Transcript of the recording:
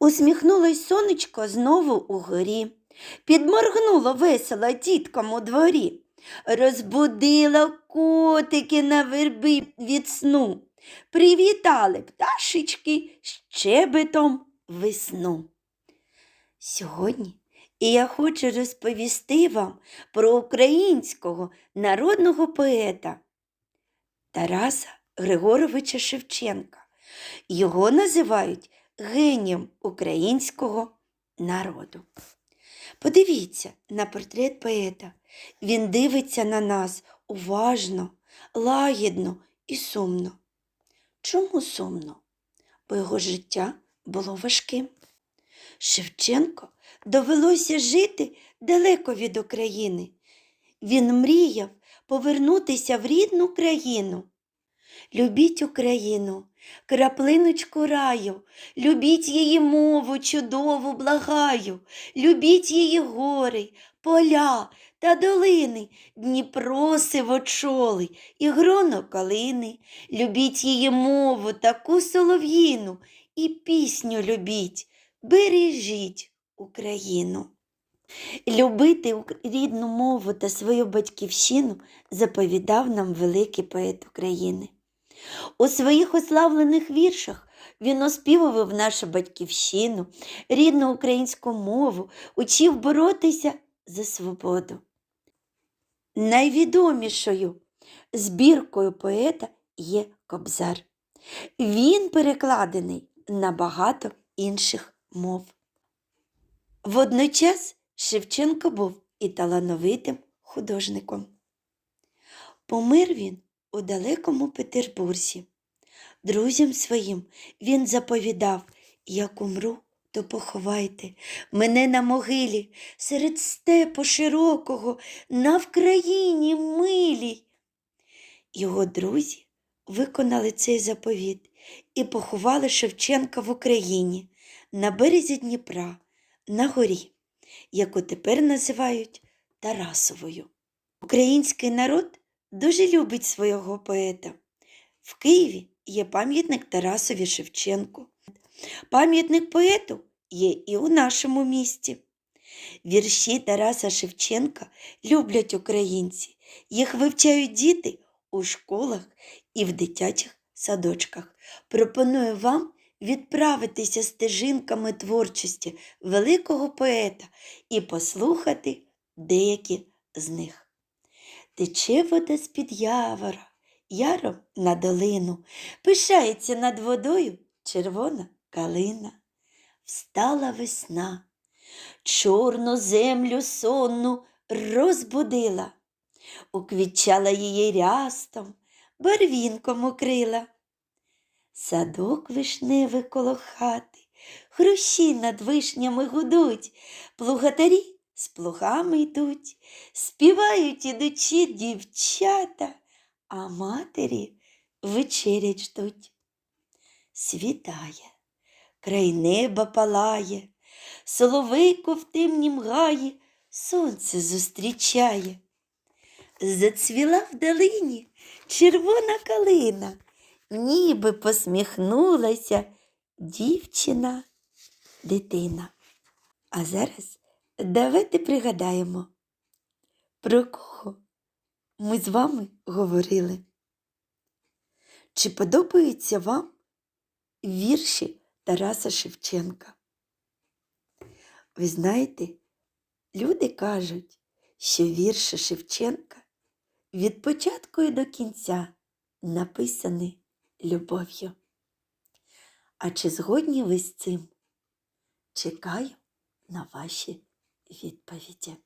Усміхнулось сонечко знову угорі. Підморгнуло весело діткам у дворі. Розбудила котики на верби від сну. Привітали пташечки щебетом весну. Сьогодні і я хочу розповісти вам про українського народного поета Тараса Григоровича Шевченка. Його називають генієм українського народу. Подивіться на портрет поета. Він дивиться на нас уважно, лагідно і сумно. Чому сумно? Бо його життя було важким. Шевченко довелося жити далеко від України. Він мріяв повернутися в рідну країну. Любіть Україну, краплиночку раю, любіть її мову чудову, благаю, любіть її гори, поля та долини, Дніпро сивочоли і гроно калини, любіть її мову, таку солов'їну, і пісню любіть, бережіть Україну. Любити рідну мову та свою батьківщину заповідав нам великий поет України. У своїх ославлених віршах він оспівував нашу батьківщину, рідну українську мову, учив боротися за свободу. Найвідомішою збіркою поета є Кобзар. Він перекладений на багато інших мов. Водночас Шевченко був і талановитим художником. Помер він у далекому Петербурзі. Друзям своїм він заповідав, як умру, то поховайте мене на могилі серед степу широкого, на Вкраїні милій. Його друзі виконали цей заповіт і поховали Шевченка в Україні на березі Дніпра, на горі, яку тепер називають Тарасовою. Український народ дуже любить свого поета. В Києві є пам'ятник Тарасові Шевченку. Пам'ятник поету є і у нашому місті. Вірші Тараса Шевченка люблять українці. Їх вивчають діти у школах і в дитячих садочках. Пропоную вам відправитися стежинками творчості великого поета і послухати деякі з них. Тече вода з-під явора, яром на долину, пишається над водою червона калина. Встала весна, чорну землю сонну розбудила, уквітчала її рястом, барвінком укрила. Садок вишневий коло хати, хрущі над вишнями гудуть, плугатарі з плугами йдуть, співають ідучі дівчата, а матері вечерять ждуть. Світає, край неба палає, соловейко в темнім гаї сонце зустрічає. Зацвіла в долині червона калина, ніби посміхнулася дівчина, дитина. А зараз давайте пригадаємо, про кого ми з вами говорили. Чи подобаються вам вірші Тараса Шевченка? Ви знаєте, люди кажуть, що вірші Шевченка від початку і до кінця написані любов'ю. А чи згодні ви з цим? Чекаю на ваші відповіді.